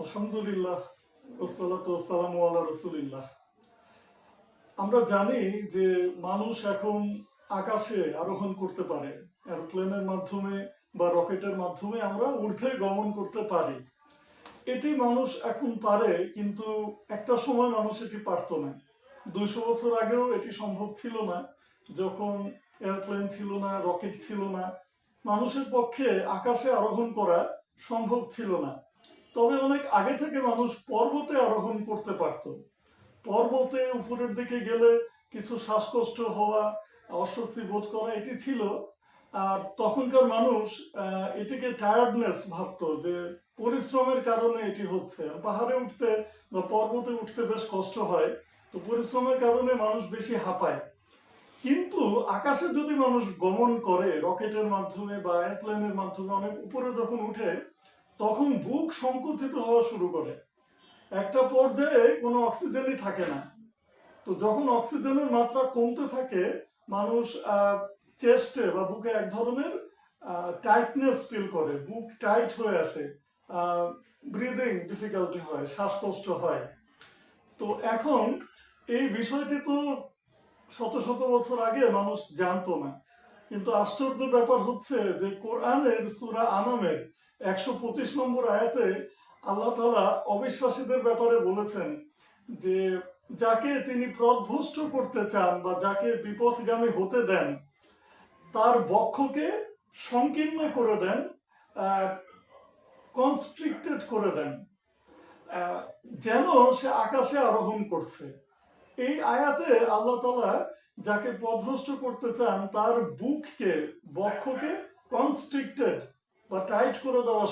আলহামদুলিল্লাহ আলা আমরা জানি যে মানুষ এখন আকাশে আরোহণ করতে পারে, এরোপ্লেনের মাধ্যমে বা রকেটের মাধ্যমে আমরা ঊর্ধ্বে গমন করতে পারি। এটি মানুষ এখন পারে, কিন্তু একটা সময় মানুষ এটি পারতো না। দুইশো বছর আগেও এটি সম্ভব ছিল না। যখন এয়ারপ্লেন ছিল না, রকেট ছিল না, মানুষের পক্ষে আকাশে আরোহণ করা সম্ভব ছিল না। তবে অনেক আগে থেকে মানুষ পর্বতে আরোহণ করতে পারত। পর্বতে উপরের দিকে গেলে কিছু শ্বাসকষ্ট হওয়া, অস্বস্তি বোধ করা, এটি ছিল। আর তখনকার মানুষ এটিকে টায়ার্ডনেস ভাবতো যে পরিশ্রমের কারণে এটি হচ্ছে। পাহাড়ে উঠতে বা পর্বতে উঠতে বেশ কষ্ট হয়, তো পরিশ্রমের কারণে মানুষ বেশি হাঁপায়। কিন্তু আকাশে যদি মানুষ গমন করে, রকেটের মাধ্যমে বা এয়ারপ্লেনের মাধ্যমে অনেক উপরে যখন উঠে তখন বুক সংকুচিত হওয়া শুরু করে। একটা পর্যায়ে কোনো অক্সিজেনই থাকে না। তো যখন অক্সিজেনের মাত্রা কমতে থাকে, মানুষ চেস্টে বা বুকে এক ধরনের টাইটনেস ফিল করে। বুক টাইট হয়ে আসে ব্রিদিং ডিফিকাল্টি হয়, শ্বাসকষ্ট হয়। তো এখন এই বিষয়টি তো শত শত বছর আগে মানুষ জানতো না। কিন্তু আশ্চর্য ব্যাপার হচ্ছে যে কোরআনের সুরা আনামের একশো পঁচিশ নম্বর আয়াতে আল্লাহ তালা অবিশ্বাসীদের ব্যাপারে বলেছেন যে, যাকে তিনি প্রভ্রষ্ট করতে চান বা যাকে বিপথগামী হতে দেন, তার বক্ষকে সংকীর্ণ করে দেন কনস্ট্রিক্টেড করে দেন যেন সে আকাশে আরোহণ করছে। এই আয়াতে আল্লাহ তালা যাকে পথভ্রষ্ট করতে চান, তার বুককে, বক্ষকে কনস্ট্রিক্টেড বা টাইট করে দেওয়া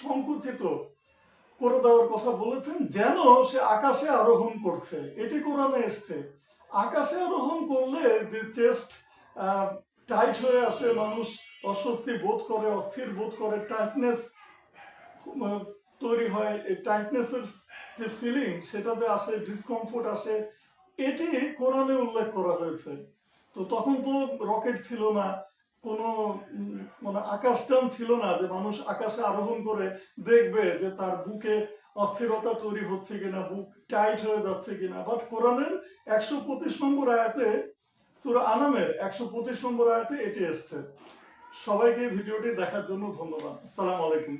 সংকুচিত করে দেওয়ার কথা বলেছেন, যেন সে আকাশে আরোহণ করছে। এটি কোরআনে এসছে। আকাশে আরোহণ করলে যে চেস্ট টাইট হয়ে আসে, মানুষ অস্বস্তি বোধ করে, অস্থির বোধ করে টাইটনেস তৈরি হয়। এই টাইটনেসের যে ফিলিং সেটা যে আসে ডিসকমফোর্ট আসে, এটি কোরআনে উল্লেখ করা হয়েছে। তো তখন তো রকেট ছিল না। কোনো মানে আকাশযান ছিল না যে মানুষ আকাশে আরোহণ করে দেখবে যে তার বুকে অস্থিরতা তৈরি হচ্ছে কিনা, বুক টাইট হয়ে যাচ্ছে কিনা। বাট কোরআনের একশো পঁচিশ নম্বর আয়াতে, সুরা আনামের একশো পঁচিশ নম্বর আয়াতে এটি এসছে। সবাইকে ভিডিওটি দেখার জন্য ধন্যবাদ। আসসালামু আলাইকুম।